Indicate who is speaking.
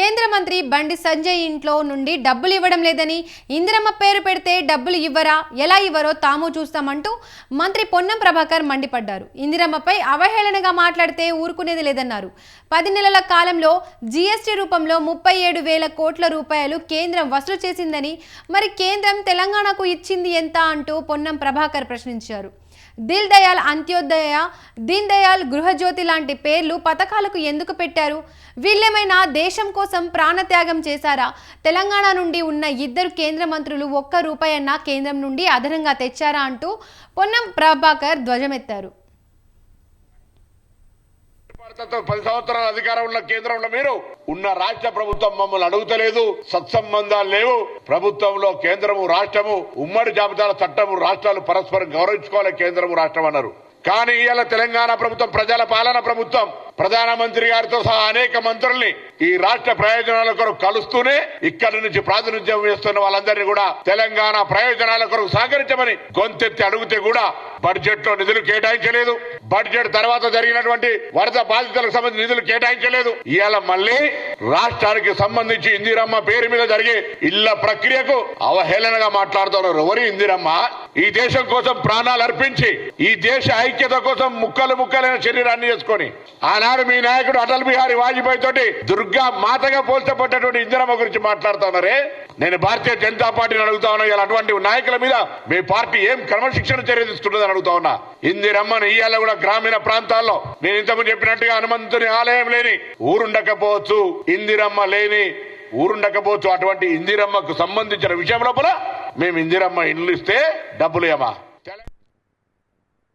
Speaker 1: కేంద్ర మంత్రి బండి సంజయ్ ఇంట్లో నుండి డబ్బులు ఇవ్వడం లేదని ఇందిరమ్మ పేరు పెడితే డబ్బులు ఇవ్వరా ఎలా ఇవ్వరో తాము చూస్తామంటూ మంత్రి పొన్నం ప్రభాకర్ మండిపడ్డారు. ఇందిరమ్మపై అవహేళనగా మాట్లాడితే ఊరుకునేది లేదన్నారు. పది నెలల కాలంలో జీఎస్టీ రూపంలో ముప్పై ఏడు వేల కోట్ల రూపాయలు కేంద్రం వసూలు చేసిందని మరి కేంద్రం తెలంగాణకు ఇచ్చింది ఎంత అంటూ పొన్నం ప్రభాకర్ ప్రశ్నించారు. దిల్ దయాల్ అంత్యోదయ దీన్ దయాల్ గృహజ్యోతి లాంటి పేర్లు పథకాలకు ఎందుకు పెట్టారు? వీళ్ళేమైనా దేశం కోసం ప్రాణత్యాగం చేశారా? తెలంగాణ నుండి ఉన్న ఇద్దరు కేంద్ర మంత్రులు ఒక్క రూపాయన్నా కేంద్రం నుండి అదనంగా తెచ్చారా అంటూ పొన్నం ప్రభాకర్ ధ్వజమెత్తారు.
Speaker 2: భారతతో పది సంవత్సరాల అధికారం ఉన్న కేంద్రంలో మీరు ఉన్న రాష్ట్ర ప్రభుత్వం మమ్మల్ని అడుగుతలేదు. సత్సంబంధాలు లేవు. ప్రభుత్వంలో కేంద్రము రాష్ట్రము ఉమ్మడి జాబితాల చట్టము రాష్ట్రాలు పరస్పరం గౌరవించుకోవాలి కేంద్రము రాష్ట్రం అన్నారు. కానీ ఇవాళ తెలంగాణ ప్రభుత్వం ప్రజల పాలన ప్రభుత్వం ప్రధానమంత్రి గారితో సహా అనేక మంత్రుల్ని ఈ రాష్ట్ర ప్రయోజనాల కొరకు కలుస్తూనే ఇక్కడి నుంచి ప్రాతినిధ్యం చేస్తున్న వాళ్ళందరినీ కూడా తెలంగాణ ప్రయోజనాల కొరకు సహకరించమని గొంతెత్తి అడిగితే కూడా బడ్జెట్లో నిధులు కేటాయించలేదు. బడ్జెట్ తర్వాత జరిగినటువంటి వరద బాధితులకు సంబంధించి నిధులు కేటాయించలేదు. ఇవాళ మళ్ళీ రాష్ట్రానికి సంబంధించి ఇందిరమ్మ పేరు మీద జరిగే ఇళ్ళ ప్రక్రియకు అవహేళనగా మాట్లాడుతున్నారు. ఎవరు ఇందిరమ్మ? ఈ దేశం కోసం ప్రాణాలు అర్పించి ఈ దేశ ఐక్యత కోసం ముక్కలు ముక్కలైన శరీరాన్ని చేసుకొని ఆనాడు మీ నాయకుడు అటల్ బిహారీ వాజ్పేయి తోటి దుర్గా మాతగా పోల్చబడ్డటువంటి ఇందిరమ్మ గురించి మాట్లాడుతున్నారే నేను భారతీయ జనతా పార్టీని అడుగుతా ఉన్నా ఇలా అటువంటి నాయకుల మీద మీ పార్టీ ఏం క్రమశిక్షణ చర్య తీసుకుంటుందని అడుగుతా ఉన్నా. ఇందిరమ్మని ఇయ్యాల కూడా గ్రామీణ ప్రాంతాల్లో నేను ఇంతకుముందు చెప్పినట్టుగా హనుమంతుని ఆలయం లేని ఊరుండకపోవచ్చు ఇందిరమ్మ లేని ఊరుండకపోవచ్చు అటువంటి ఇందిరమ్మకు సంబంధించిన విషయం లోపల మేము ఇందిరమ్మ ఇండ్లు ఇస్తే డబ్బులు ఏమా